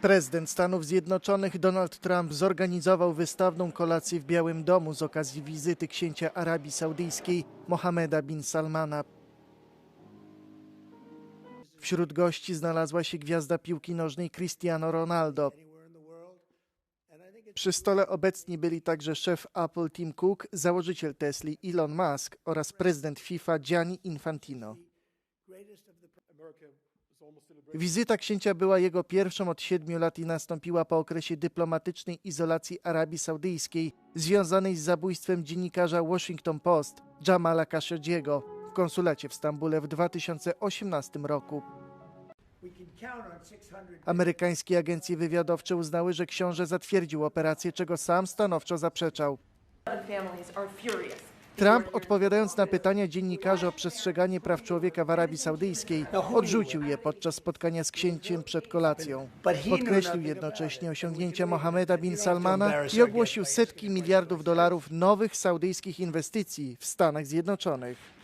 Prezydent Stanów Zjednoczonych Donald Trump zorganizował wystawną kolację w Białym Domu z okazji wizyty księcia Arabii Saudyjskiej Mohameda bin Salmana. Wśród gości znalazła się gwiazda piłki nożnej Cristiano Ronaldo. Przy stole obecni byli także szef Apple Tim Cook, założyciel Tesli Elon Musk oraz prezydent FIFA Gianni Infantino. Wizyta księcia była jego pierwszą od siedmiu lat i nastąpiła po okresie dyplomatycznej izolacji Arabii Saudyjskiej związanej z zabójstwem dziennikarza Washington Post Jamala Khashoggiego w konsulacie w Stambule w 2018 roku. Amerykańskie agencje wywiadowcze uznały, że książę zatwierdził operację, czego sam stanowczo zaprzeczał. Trump, odpowiadając na pytania dziennikarzy o przestrzeganie praw człowieka w Arabii Saudyjskiej, odrzucił je podczas spotkania z księciem przed kolacją. Podkreślił jednocześnie osiągnięcia Mohameda bin Salmana i ogłosił setki miliardów dolarów nowych saudyjskich inwestycji w Stanach Zjednoczonych.